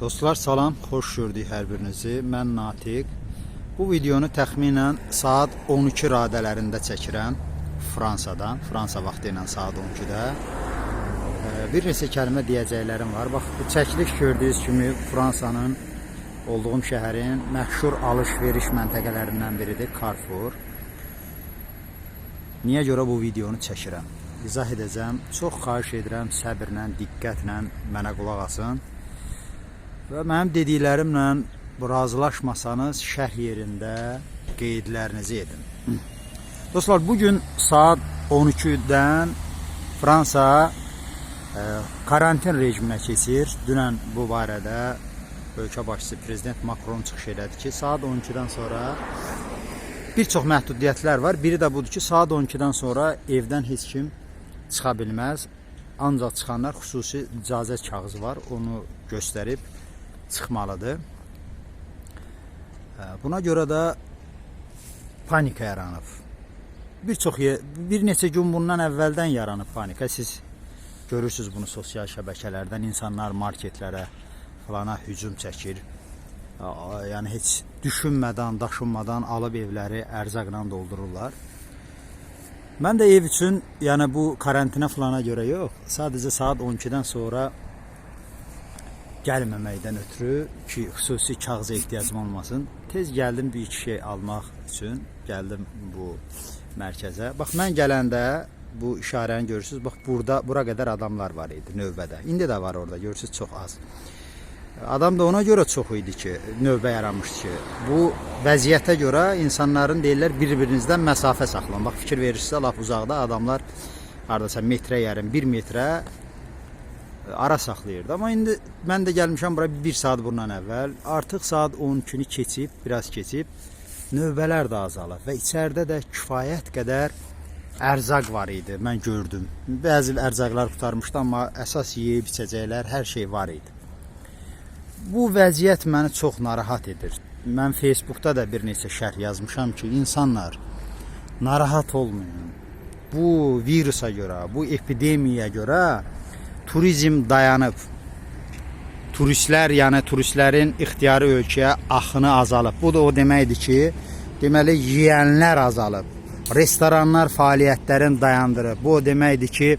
Dostlar salam, xoş gördük hər birinizi. Mən Natiq. Bu videonu təxminən saat 12 radələrində çəkirəm Fransadan, Fransa vaxtı ilə saat 12-də. Ee, Bir neçə kəlmə deyəcəklərim var. Bax, bu çəkiliş gördüyünüz kimi Fransanın olduğum şəhərin məşhur alış-veriş məntəqələrindən biridir Carrefour. Niyə görə bu videonu çəkirəm? İzah edəcəm. Çox xahiş edirəm səbirlə, diqqətlə mənə qulaq asın. Və mənim dediklərimlə razılaşmasanız şərh yerində qeydlərinizi edin. Dostlar, bu gün saat 12-dən Fransa e, karantin rejiminə keçir. Dünən bu barədə ölkə başçısı prezident Macron çıxış elədi ki, saat 12-dən sonra bir çox məhdudiyyətlər var. Biri də budur ki, saat 12-dən sonra evdən heç kim çıxa bilməz. Ancaq çıxanlar xüsusi icazət kağızı var. Onu göstərib çıxmalıdır. Ə, Buna görə də panika yaranıb. Bir çox bir neçə gün bundan əvvəldən yaranıb panika. Siz görürsüz bunu sosial şəbəkələrdən insanlar marketlərə falana hücum çəkir. Yəni heç düşünmədən, daşınmadan alıb evləri ərzaqla doldururlar. Mən də ev üçün, yəni bu karantinə falana görə yox, sadəcə saat 12-dən sonra gəlməməkdən ötürü ki, xüsusi kağıza ehtiyacım olmasın. Tez gəldim bir iki şey almaq üçün, gəldim bu mərkəzə. Bax mən gələndə bu işarəni görürsüz. Bax burada bura qədər adamlar var idi növbədə. İndi də var orada, görürsüz çox az. Adam da ona görə çox idi ki, növbə yaranmışdı ki, bu vəziyyətə görə insanların deyirlər bir-birinizdən məsafə saxlayın. Bax fikir verirsinizsə lap uzaqda adamlar hardasa metrə yarım, 1 metrə ara saxlayırdı. Amma indi mən də gəlmişəm bura 1 saat bundan əvvəl. Artıq saat 12-ni keçib, biraz keçib. Növbələr də azalıb və içəridə də kifayət qədər ərzaq var idi. Mən gördüm. Bəzi ərzaqlar qurtarmışdı, amma əsas yeyib içəcəklər, hər şey var idi. Bu vəziyyət məni çox narahat edir. Mən Facebookda da bir neçə şərh yazmışam ki, insanlar narahat olmayın. Bu virusa görə, bu epidemiyaya görə turizm dayanıb. Turistlər, yəni turistlərin ixtiyari ölkəyə axını azalıb. Bu da o deməkdir ki, deməli yeyənlər azalıb. Restoranlar fəaliyyətlərini dayandırıb. Bu o deməkdir ki,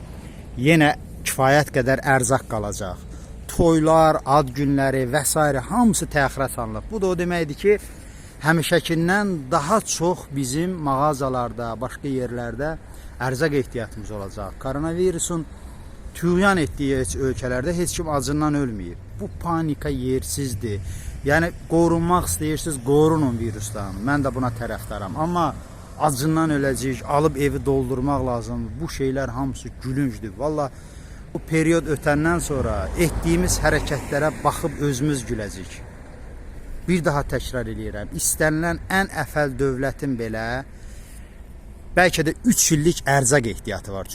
yenə kifayət qədər ərzaq qalacaq. Toylar, ad günləri və s. hamısı təxirə salınıb. Bu da o deməkdir ki, həmişəkindən daha çox bizim mağazalarda, başqa yerlərdə ərzaq ehtiyatımız olacaq. Koronavirusun tüğyan etdiyi ölkələrdə heç kim acından ölməyib. Bu panika yersizdir. Yəni qorunmaq istəyirsiniz, qorunun virusdan. Mən də buna tərəfdaram. Amma acından öləcəyik, alıb evi doldurmaq lazımdır. Bu şeylər hamısı gülüncdür. Valla bu period ötəndən sonra etdiyimiz hərəkətlərə baxıb özümüz güləcəyik. Bir daha təkrar eləyirəm. İstənilən ən əfəl dövlətin belə bəlkə də 3 illik ərzaq ehtiyatı var.